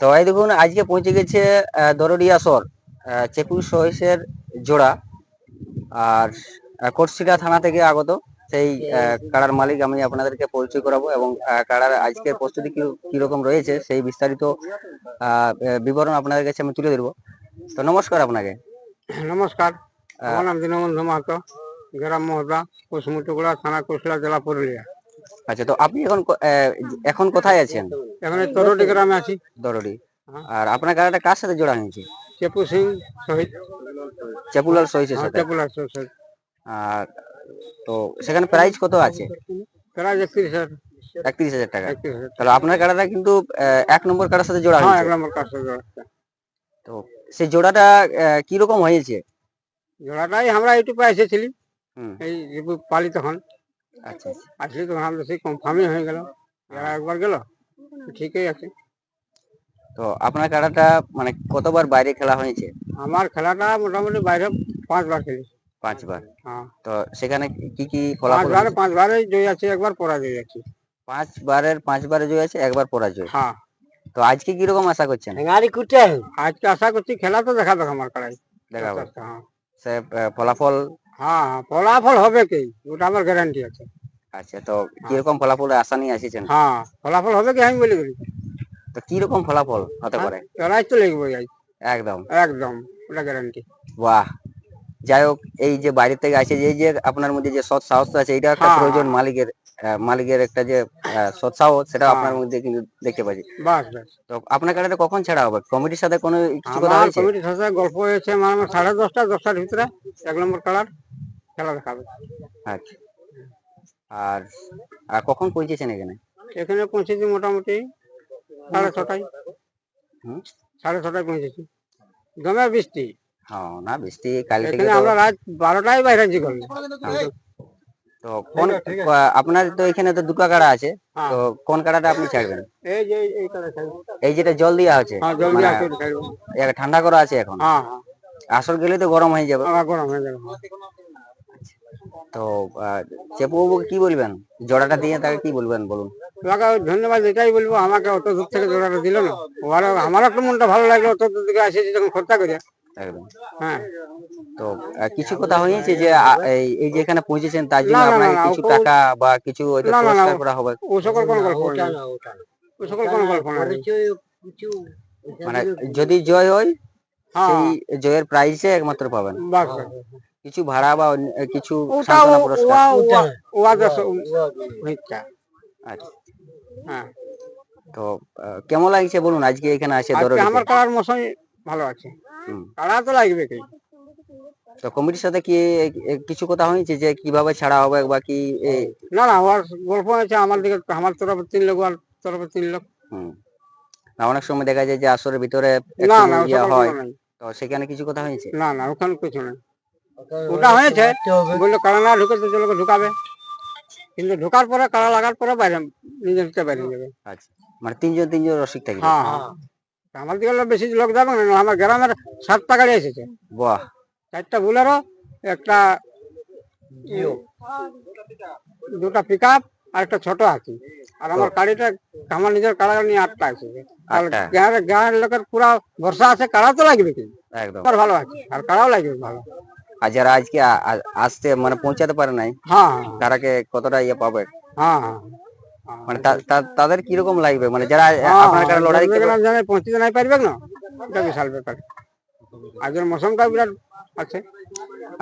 তো এই দেখুন আজকে পৌঁছে গেছে দরডিয়া সর চেপুর সহিসের জোড়া আর কোটশিলা থানা থেকে আগত। সেই কাড়ার মালিক আমি আপনাদেরকে পরিচয় করাবো এবং কাড়ার আজকের প্রস্তুতি কি- কীরকম রয়েছে সেই বিস্তারিত বিবরণ আপনাদের কাছে আমি তুলে ধরবো। তো নমস্কার আপনাকে। নমস্কার। আমার নাম দীনবন্ধু মাহাতো গ্রাম মহদা কুসমুটুকুড়া থানা কুশলা জেলা পুরুলিয়া। আচ্ছা তো আপনি এখন এখন কোথায় আছেন? এখানে তরুটি গ্রামে আছি। দরডি। হ্যাঁ। আর আপনার কাড়াটা কার সাথে জোড়া হয়েছে চেপু সিং শহীদ চেপুলাল সহিসের সাথে। চেপুলার শহীদ আর তো সেখানে প্রাইস কত আছে? প্রায় একত্রিশ হাজার। একত্রিশ হাজার টাকা। একত্রিশ হাজার তাহলে আপনার কাড়াটা কিন্তু এক নম্বর কাড়ার সাথে জোড়া হ্যাঁ হয়েছে। এক নম্বর কাজ তো সেই জোড়াটা আহ, কীরকম হয়েছে? জোড়াটাই আমরা ইউটিউবে এসেছিলি। হুম। এই রিপু পালি তখন আচ্ছা আচ্ছা। আসলি তখন সেই কনফার্মই হয়ে গেল। এরা একবার গেল ঠিকই আছে। তো আপনার কাড়াটা মানে কতবার বাইরে খেলা হয়েছে? আমার খেলাটা মোটামুটি বাইরে পাঁচবার খেলি পাঁচবার? হ্যাঁ। তো সেখানে কি কি ফলাফল পাঁচবার? পাঁচবারে জয় আছে একবার পরাজয় আছে। পাঁচবারের পাঁচবারে জয় আছে একবার পরাজয়? হ্যাঁ। তো আজকে কীরকম আশা করছেন? আজকে আশা করছি খেলা তো দেখা দেখ আমার কাড়াই দেখাবো। হ্যাঁ। সে ফলাফল? হ্যাঁ হ্যাঁ, ফলাফল হবে কি ওটা আমার গ্যারান্টি আছে। আচ্ছা তো কীরকম ফলাফলের আশা নিয়ে আসিছেন? হ্যাঁ ফলাফল হবে কি আমি বলে তো কীরকম ফলাফল হতে পারে? লড়াই তো যাই একদম। একদম ওটা গ্যারান্টি বাহ! যাই হোক এই যে বাইরে থেকে আসে যে এই যে আপনার মধ্যে যে সৎ সাহস আছে এটা একটা হ্যাঁ, প্রয়োজন মালিকের মালিকের একটা যে সৎ সাহস সেটা হ্যাঁ। আপনার মধ্যে কিন্তু দেখতে পাচ্ছি। তো আপনার কাছে কখন ছাড়া হবে? কমিটির সাথে কোনো কিছু কথা হয়েছে? কমিটির সাথে গল্প হয়েছে আমার সাড়ে দশটা দশটার ভিতরে এক নম্বর কালার খেলা দেখাবে। আচ্ছা। আর আর কখন পৌঁছেছেন এখানে? এখানে পৌঁছেছি মোটামুটি সাড়ে ছটায়। হুম? সাড়ে ছটায় পৌঁছেছি। দমে বৃষ্টি। হ্যাঁ না বৃষ্টি কাল থেকে আমরা রাত বারোটায় বাইরে জি করলাম তো কোন আপনার তো এখানে তো দুটো কাড়া আছে হ্যাঁ। তো কোন কাড়াটা আপনি ছাড়বেন? এই যে এই- এই এই যেটা জল দেওয়া আছে হ্যাঁ মানে ঠান্ডা করা আছে এখন? হ্যাঁ হ্যাঁ। আসর গেলে তো গরম হয়ে যাবে। গরম হয়ে যাবে। তো চেপু বাবুকে কি বলবেন? জোড়াটা দিয়ে তাকে কি বলবেন বলুন? তোমাকে ধন্যবাদ এটাই বলব আমাকে অত দূর থেকে জোড়াটা দিল না। ওরা আমারও একটু মনটা ভালো লাগল অত দূর থেকে এসেছি যখন খরচা করে। একদম। হ্যাঁ। তো কিছু কথা হয়েছে যে এই এই যে এখানে পৌঁছেছেন তার জন্য না, কিছু টাকা বা কিছু পুরস্কার করা হবে? ও সকল কোনো গল্প ও সকল কোনো গল্প মানে যদি জয় হয় হ্যাঁ। সেই জয়ের প্রাইজে একমাত্র পাবেন। কিছু ভাড়া বা কিছু সান্ত্বনা পুরস্কার। আচ্ছা। হ্যাঁ। তো কেমন লাগছে বলুন? আজকে এখানে আসে আজকে দরদিতে আমার কালার মৌসুম ভালো আছে। হুম। তো লাগবে কি? তো কমিটির সাথে কি কিছু কথা হয়েছে যে কীভাবে ছাড়া হবে বা কি না না ওর গল্প হয়েছে আমার দিকে আমার তরফে তিন লোক আর তরফে তিন লোক। হুম। না অনেক সময় দেখা যায় যে আসরের ভিতরে হয়। তো সেখানে কিছু কথা হয়েছে? না না ওখানে কিছু নেই। ওটা হয়েছে বলল না ঢুকে তো লোকে ঢুকাবে। কিন্তু ঢোকার পরে কারা লাগার পরে বাইরে নিজের দিকে বাইরে যাবে। আচ্ছা মানে তিনজন তিনজন রসিক থাকবে হ্যাঁ হ্যাঁ। আমার দিকে বেশি লোক যাবে না আমার গ্রামের সাতটা গাড়ি এসেছে। বাহ। চারটা বুলেরো একটা দুটা পিক আপ আর একটা ছোট আছে আর আমার গাড়িটা আমার নিজের কাড়া নিয়ে আটটা আছে? গাঁয়ের গাঁয়ের লোকের পুরা ভরসা আছে কাড়া তো লাগবে কি একদম। ভালো আছে আর কাড়াও লাগবে ভালো। আর যারা আজকে আসতে মানে পৌঁছাতে পারে নাই হ্যাঁ তারাকে কতটা ইয়ে পাবে? হ্যাঁ হ্যাঁ। মানে তাদের কীরকম লাগবে? মানে যারা হ্যাঁ, আপনার কাছে লড়াই জানে পৌঁছতে নাই পারবে না এটা বিশাল ব্যাপার। আজকের মৌসুমটা বিরাট আছে।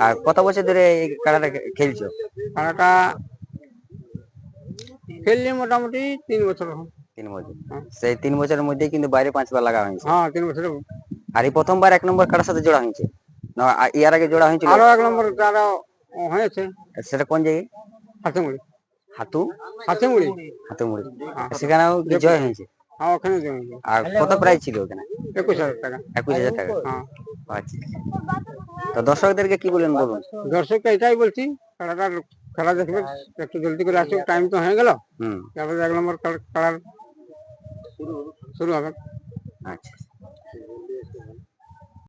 আর কত বছর ধরে এই খেলাটা খেলছো? কাড়াটা খেললি মোটামুটি তিন বছর। তিন বছর। হ্যাঁ। সেই তিন বছরের মধ্যে কিন্তু বাইরে পাঁচবার লাগা হয়েছে। হ্যাঁ তিন বছর আর এই প্রথমবার এক নম্বর কাটার সাথে জোড়া হয়েছে। ইয়ার আগে জোড়া হয়েছিল। আরও এক নম্বর তারা হয়েছে। সেটা কোন জায়গায়? হাতেমুড়ি। হাতু? হাতেমুড়ি। হাতুমুড়ি। হ্যাঁ। সেখানেও কি জয় হয়েছে? হ্যাঁ ওখানে জমেছে আর কত প্রাইজ ছিল ওখানে? একুশ হাজার টাকা। একুশ হাজার টাকা? হ্যাঁ। আচ্ছা। তো দর্শকদেরকে কি বলেন বলুন? দর্শককে এটাই বলছি খেলাটা খেলা দেখবে একটু জলদি করে আসুক টাইম তো হয়ে গেল। হুম। তারপরে এক নম্বর খেলার শুরু হবে। আচ্ছা।